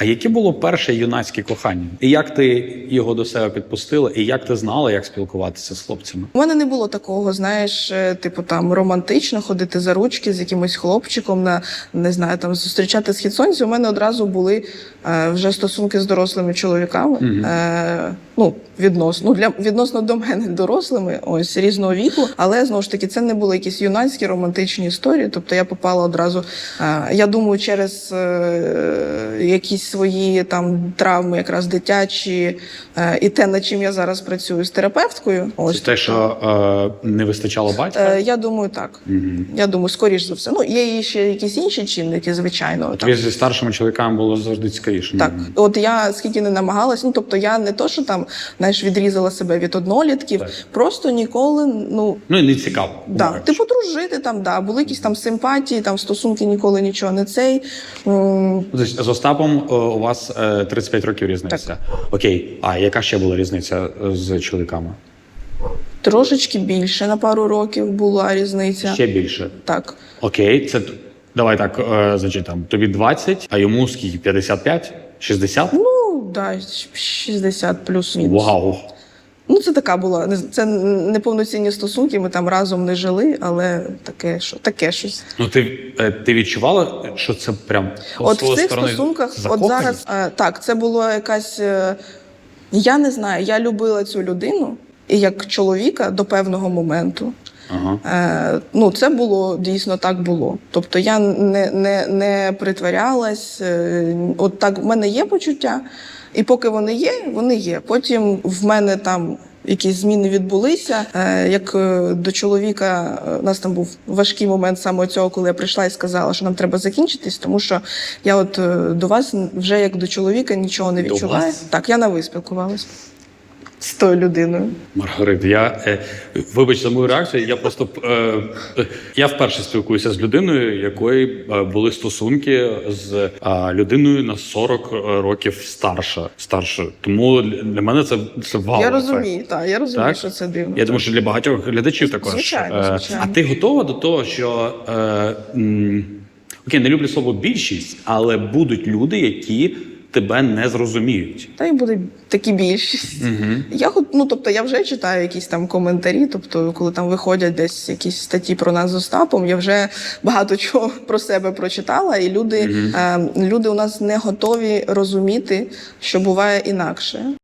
А яке було перше юнацьке кохання? І як ти його до себе підпустила? І як ти знала, як спілкуватися з хлопцями? У мене не було такого, знаєш, е, типу там романтично ходити за ручки з якимось хлопчиком на не знаю, там зустрічати схід сонця. У мене одразу були е, вже стосунки з дорослими чоловіками. Е, ну, відносно ну, для відносно до мене дорослими, ось різного віку. Але знову ж таки, це не були якісь юнацькі романтичні історії. Тобто я попала одразу. Я думаю, через е, якісь свої там травми, якраз дитячі, е, і те, над чим я зараз працюю з терапевткою. Ось Це те, що е, не вистачало батька? Е, я думаю, так. Я думаю, скоріш за все. Ну, є і ще якісь інші чинники, звичайно. Тобі зі старшими чоловіками було завжди цікавіше. Так, от я скільки не намагалась, ну тобто я не то, що там знаєш, відрізала себе від однолітків, Так. просто ніколи, ну Ну і не цікаво. да, умовно типу дружити там, да, були якісь там симпатії, там стосунки ніколи нічого не цей. З Остапом е, у вас е, 35 років різниця. Окей, а яка ще була різниця е, з чоловіками? Трошечки більше на пару років була різниця. Ще більше. Так. Окей, це давай так е, значить, там тобі 20, а йому скільки? 55? 60? Ну, да, 60 плюс-мінус. Вау! Ну, це така була. Це не неповноцінні стосунки. Ми там разом не жили, але таке, що таке щось. Ну ти, е, ти відчувала, що це прям От в цих сторони стосунках, от зараз е, так, це було якась. е, Я не знаю, я любила цю людину, і як чоловіка до певного моменту. Ага. Е, ну, це було дійсно так було. Тобто я не, не, не притворялась. Е, от так в мене є почуття, і поки вони є, вони є. Потім в мене там. Якісь зміни відбулися. Е, як е, до чоловіка, у нас там був важкий момент саме цього, коли я прийшла і сказала, що нам треба закінчитись, тому що я от до вас вже як до чоловіка нічого не відчуваю. Так, я на ви спілкувалася з тою людиною. Маргарит, я е, вибач за мою реакцію. Я просто е, е, я вперше спілкуюся з людиною, якої е, були стосунки з е, людиною на 40 років старша. старше. Тому для мене це, це вау. я розумію, так, я розумію, Так? що це дивно. Я думаю, що для багатьох глядачів також. Звичайно, Е, звичайно. А ти готова до того, що е, м, окей, не люблю слово більшість, але будуть люди, які тебе не зрозуміють. Та й буде такі більшість. Я хот- ну, тобто я вже читаю якісь там коментарі. Тобто, коли там виходять десь якісь статті про нас з Остапом, я вже багато чого про себе прочитала, і люди, е, люди у нас не готові розуміти, що буває інакше.